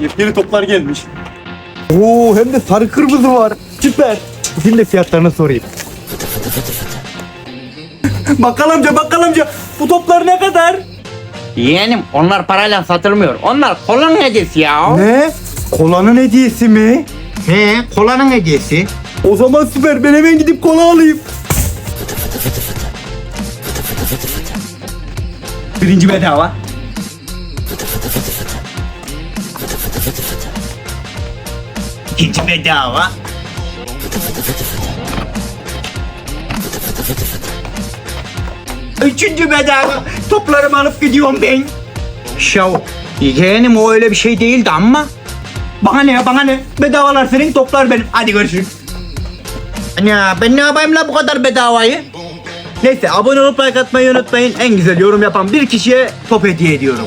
Yepyeni toplar gelmiş. Oo hem de sarı kırmızı var. Süper. Şimdi fiyatlarını sorayım. Bakkal amca bakkal amca bu toplar ne kadar? Yeğenim onlar parayla satılmıyor. Onlar kolanın hediyesi ya. Ne? Kolanın hediyesi mi? He kolanın hediyesi. O zaman süper ben hemen gidip kola alayım. Birinci bedava. İkinci bedava. Üçüncü bedava. Toplarımı alıp gidiyorum ben. Şav. Yeğenim o öyle bir şey değildi ama. Bana ne ya bana ne? Bedavalar senin toplar benim. Hadi görüşürüz. Ya ben ne yapayım la bu kadar bedavayı? Neyse abone olup like atmayı unutmayın. En güzel yorum yapan bir kişiye top hediye ediyorum.